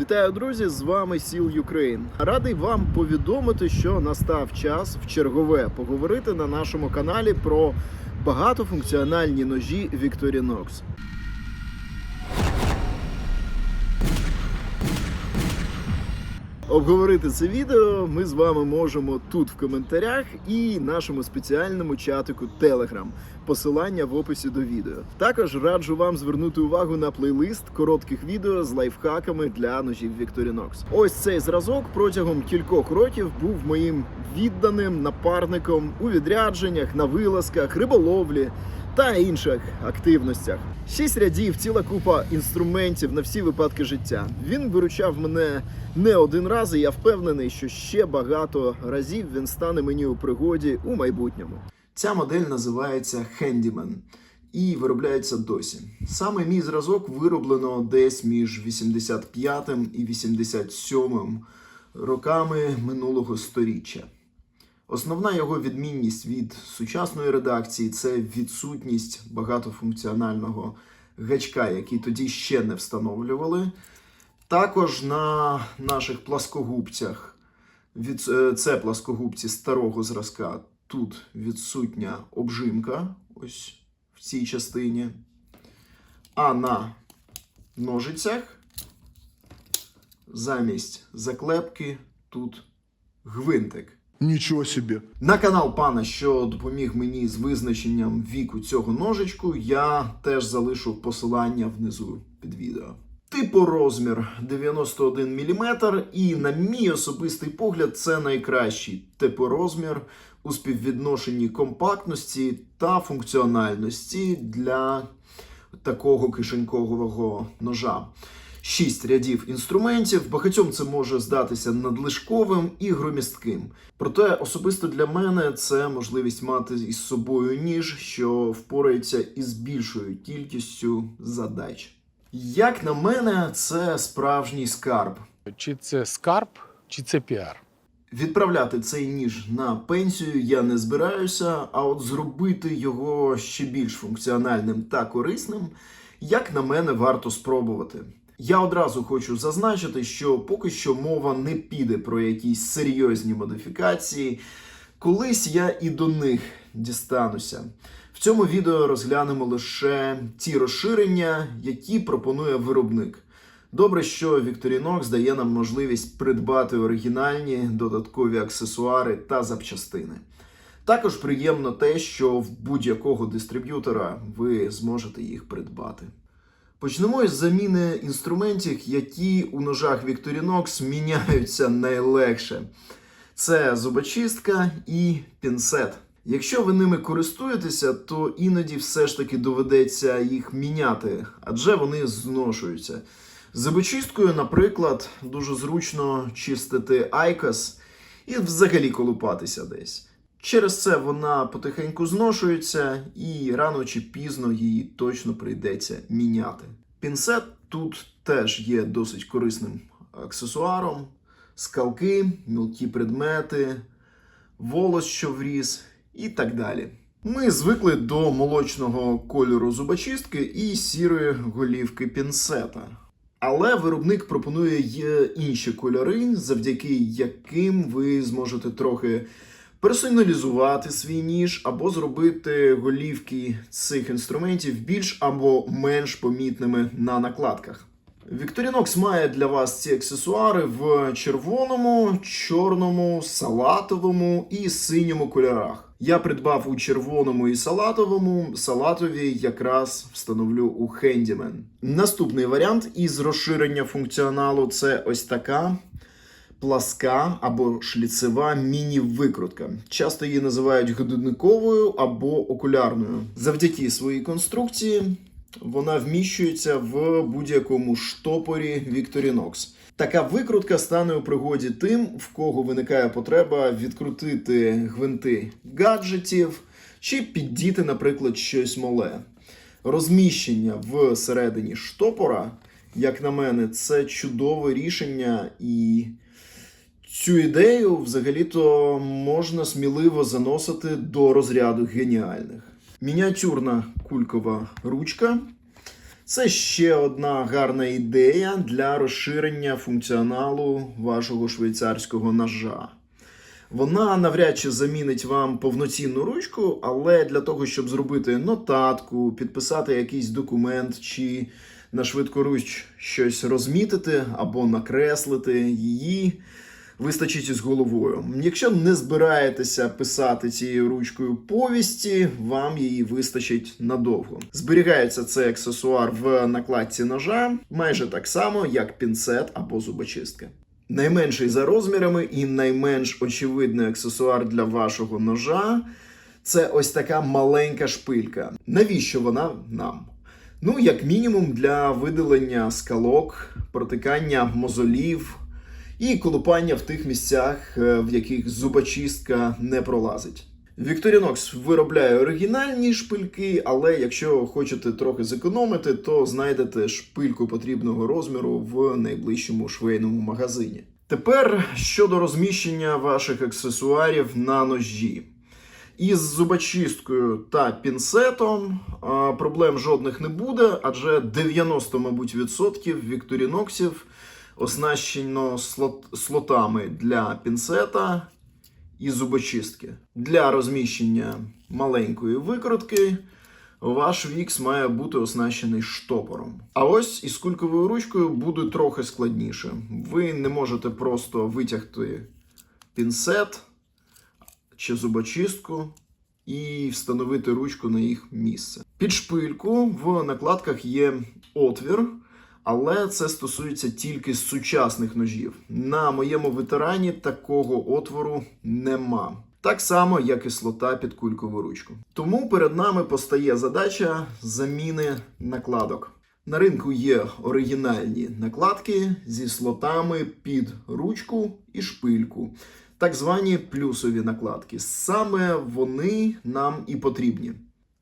Вітаю, друзі! З вами Сіл Юкрейн. Радий вам повідомити, що настав час в чергове поговорити на нашому каналі про багатофункціональні ножі Victorinox. Обговорити це відео ми з вами можемо тут в коментарях і нашому спеціальному чатику Telegram. Посилання в описі до відео. Також раджу вам звернути увагу на плейлист коротких відео з лайфхаками для ножів Victorinox. Ось цей зразок протягом кількох років був моїм відданим напарником у відрядженнях, на вилазках, риболовлі та інших активностях. Шість рядів, ціла купа інструментів на всі випадки життя. Він виручав мене не один раз, і я впевнений, що ще багато разів він стане мені у пригоді у майбутньому. Ця модель називається Handyman і виробляється досі. Саме мій зразок вироблено десь між 85 і 87 роками минулого сторіччя. Основна його відмінність від сучасної редакції це відсутність багатофункціонального гачка, який тоді ще не встановлювали. Також на наших пласкогубцях від, е, це пласкогубці старого зразка. Тут відсутня обжимка, ось в цій частині. А на ножицях замість заклепки тут гвинтик. Ничего себе. На канал пана, що допоміг мені з визначенням віку цього ножичку, я теж залишу посилання внизу під відео. Типу розмір 91 мм, і на мій особистий погляд, це найкращий типорозмір у співвідношенні компактності та функціональності для такого кишенькового ножа. Шість рядів інструментів. Багатьом це може здатися надлишковим і громістким. Проте особисто для мене це можливість мати із собою ніж, що впорається із більшою кількістю задач. Як на мене, це справжній скарб. Чи це скарб, чи це піар? Відправляти цей ніж на пенсію я не збираюся, а от зробити його ще більш функціональним та корисним, як на мене, варто спробувати. Я одразу хочу зазначити, що поки що мова не піде про якісь серйозні модифікації. Колись я і до них дістануся. В цьому відео розглянемо лише ті розширення, які пропонує виробник. Добре, що Victorinox дає нам можливість придбати оригінальні додаткові аксесуари та запчастини. Також приємно те, що в будь-якого дистриб'ютора ви зможете їх придбати. Почнемо із заміни інструментів, які у ножах Victorinox міняються найлегше. Це зубочистка і пінцет. Якщо ви ними користуєтеся, то іноді все ж таки доведеться їх міняти, адже вони зношуються. Зубочисткою, наприклад, дуже зручно чистити айкос і взагалі колупатися десь. Через це вона потихеньку зношується, і рано чи пізно її точно прийдеться міняти. Пінцет тут теж є досить корисним аксесуаром. Скалки, мілкі предмети, волос, що вріс, і так далі. Ми звикли до молочного кольору зубочистки і сірої голівки пінцета. Але виробник пропонує інші кольори, завдяки яким ви зможете трохи персоналізувати свій ніж або зробити голівки цих інструментів більш або менш помітними на накладках. Victorinox має для вас ці аксесуари в червоному, чорному, салатовому і синьому кольорах. Я придбав у червоному і салатовому. Салатові якраз встановлю у Handyman. Наступний варіант із розширення функціоналу це ось така пласка або шліцева міні-викрутка. Часто її називають годинниковою або окулярною. Завдяки своїй конструкції вона вміщується в будь-якому штопорі Victorinox. Така викрутка стане у пригоді тим, в кого виникає потреба відкрутити гвинти гаджетів чи піддіти, наприклад, щось мале. Розміщення всередині штопора, як на мене, це чудове рішення, і цю ідею взагалі-то можна сміливо заносити до розряду геніальних. Мініатюрна кулькова ручка. Це ще одна гарна ідея для розширення функціоналу вашого швейцарського ножа. Вона навряд чи замінить вам повноцінну ручку, але для того, щоб зробити нотатку, підписати якийсь документ чи на швидкоруч щось розмітити або накреслити, її вистачить із головою. Якщо не збираєтеся писати цією ручкою повісті, вам її вистачить надовго. Зберігається цей аксесуар в накладці ножа майже так само, як пінцет або зубочистка. Найменший за розмірами і найменш очевидний аксесуар для вашого ножа це ось така маленька шпилька. Навіщо вона нам? Ну, як мінімум, для видалення скалок, протикання мозолів і колупання в тих місцях, е, в яких зубочистка не пролазить. Victorinox виробляє оригінальні шпильки, але якщо хочете трохи зекономити, то знайдете шпильку потрібного розміру в найближчому швейному магазині. Тепер щодо розміщення ваших аксесуарів на ножі. Із зубочисткою та пінцетом проблем жодних не буде, адже 90, мабуть, відсотків вікторіноксів оснащено слот, слотами для пінцета і зубочистки. Для розміщення маленької викрутки ваш вікс має бути оснащений штопором. А ось із кульковою ручкою буде трохи складніше. Ви не можете просто витягти пінцет чи зубочистку і встановити ручку на їх місце. Під шпильку в накладках є отвір, але це стосується тільки сучасних ножів. На моєму ветерані такого отвору нема. Так само, як і слота під кулькову ручку. Тому перед нами постає задача заміни накладок. На ринку є оригінальні накладки зі слотами під ручку і шпильку, так звані плюсові накладки. Саме вони нам і потрібні.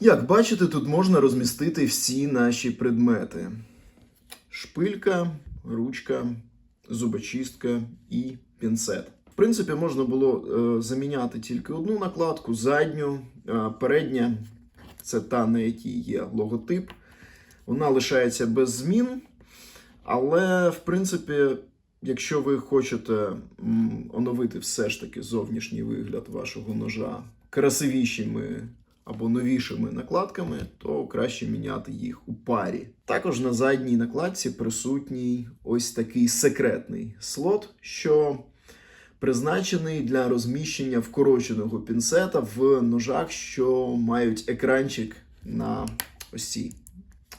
Як бачите, тут можна розмістити всі наші предмети: шпилька, ручка, зубочистка і пінцет. В принципі, можна було е, заміняти тільки одну накладку, задню, е, передня це та, на якій є логотип. Вона лишається без змін. Але, в принципі, якщо ви хочете оновити все ж таки зовнішній вигляд вашого ножа красивішими або новішими накладками, то краще міняти їх у парі. Також на задній накладці присутній ось такий секретний слот, що призначений для розміщення вкороченого пінцета в ножах, що мають екранчик на ось цій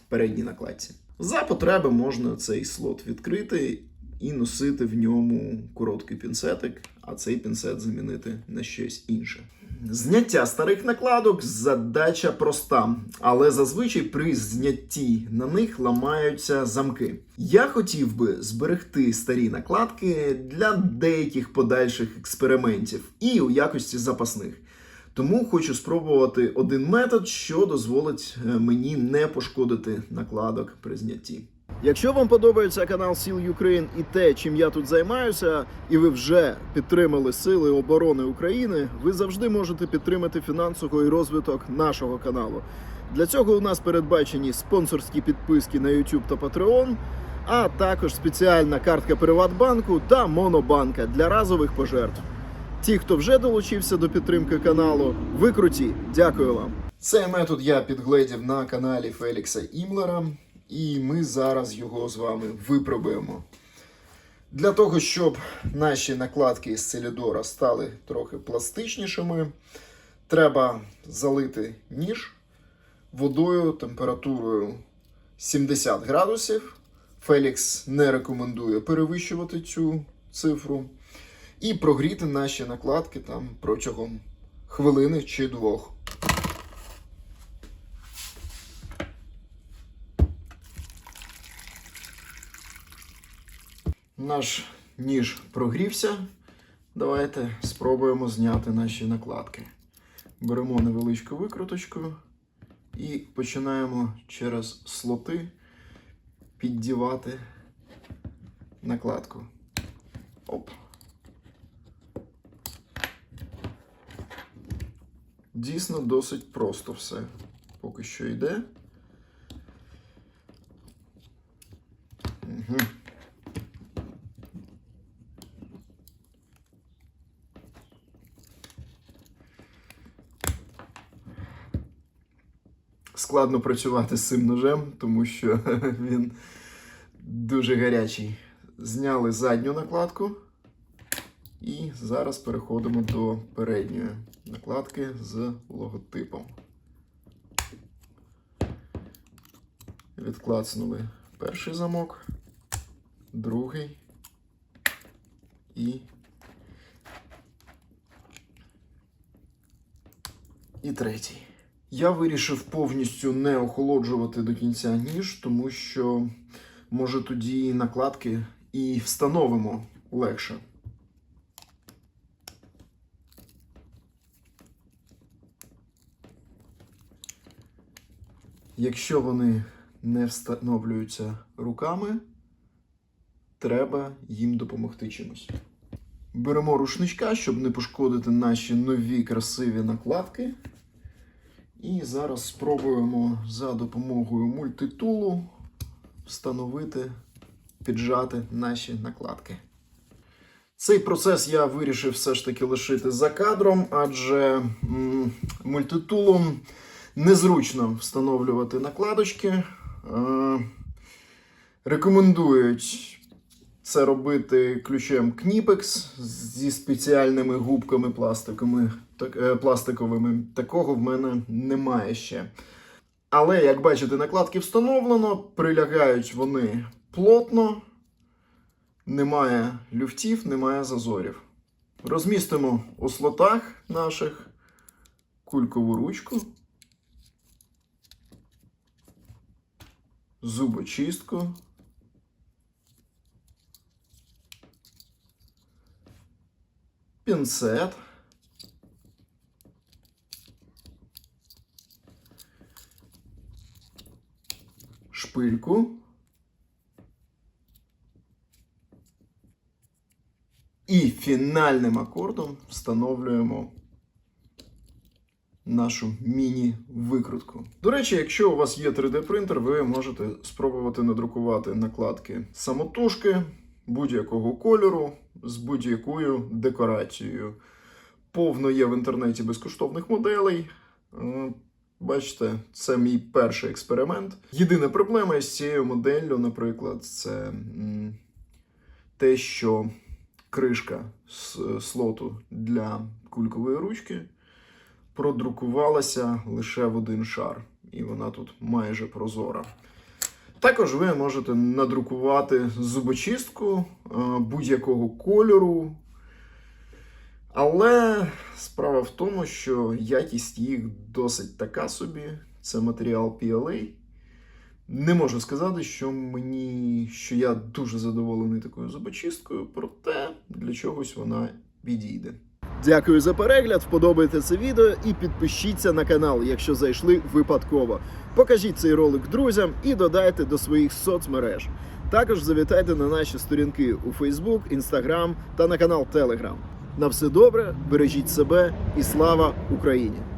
передній накладці. За потреби можна цей слот відкрити і носити в ньому короткий пінцетик, а цей пінцет замінити на щось інше. Зняття старих накладок задача проста, але зазвичай при знятті на них ламаються замки. Я хотів би зберегти старі накладки для деяких подальших експериментів і у якості запасних. Тому хочу спробувати один метод, що дозволить е, мені не пошкодити накладок при знятті. Якщо вам подобається канал Сіл Юкрейн і те, чим я тут займаюся, і ви вже підтримали Сили оборони України, ви завжди можете підтримати фінансовий розвиток нашого каналу. Для цього у нас передбачені спонсорські підписки на YouTube та Patreon, а також спеціальна картка Приватбанку та Монобанка для разових пожертв. Ті, хто вже долучився до підтримки каналу, ви круті. Дякую вам. Цей метод я підгледів на каналі Фелікса Імлера, і ми зараз його з вами випробуємо. Для того, щоб наші накладки з Целідора стали трохи пластичнішими, треба залити ніж водою температурою 70 градусів. Фелікс не рекомендує перевищувати цю цифру. І прогріти наші накладки там протягом хвилини чи двох. Наш ніж прогрівся. Давайте спробуємо зняти наші накладки. Беремо невеличку викруточку і починаємо через слоти піддівати накладку. Оп. Дійсно досить просто все. Поки що йде. Складно працювати з цим ножем, тому що він дуже гарячий. Зняли задню накладку. І зараз переходимо до передньої накладки з логотипом. Відклацнули перший замок, другий і. І третій. Я вирішив повністю не охолоджувати до кінця ніж, тому що може тоді накладки і встановимо легше. Якщо вони не встановлюються руками, треба їм допомогти чимось. Беремо рушничка, щоб не пошкодити наші нові красиві накладки. І зараз спробуємо за допомогою мультитулу встановити, піджати наші накладки. Цей процес я вирішив все ж таки лишити за кадром, адже мультитулом незручно встановлювати накладочки. Е, рекомендують це робити ключем Knipex зі спеціальними губками пластиковими, так, е, пластиковими. Такого в мене немає ще. Але, як бачите, накладки встановлено, прилягають вони плотно, немає люфтів, немає зазорів. Розмістимо у слотах наших кулькову ручку, зубочистку. Пінцет. Шпильку. І фінальним акордом встановлюємо нашу міні-викрутку. До речі, якщо у вас є 3D-принтер, ви можете спробувати надрукувати накладки самотужки будь-якого кольору з будь-якою декорацією. Повно є в інтернеті безкоштовних моделей. Е, Бачите, це мій перший експеримент. Єдина проблема з цією моделлю, наприклад, це те, що кришка з слоту для кулькової ручки продрукувалася лише в один шар, і вона тут майже прозора. Також ви можете надрукувати зубочистку е, будь-якого кольору. Але справа в тому, що якість їх досить така собі. Це матеріал PLA. Не можу сказати, що мені, що я дуже задоволений такою зубочисткою, проте для чогось вона підійде. Дякую за перегляд. Вподобайте це відео і підпишіться на канал, якщо зайшли випадково. Покажіть цей ролик друзям і додайте до своїх соцмереж. Також завітайте на наші сторінки у Facebook, Instagram та на канал Telegram. На все добре, бережіть себе і слава Україні!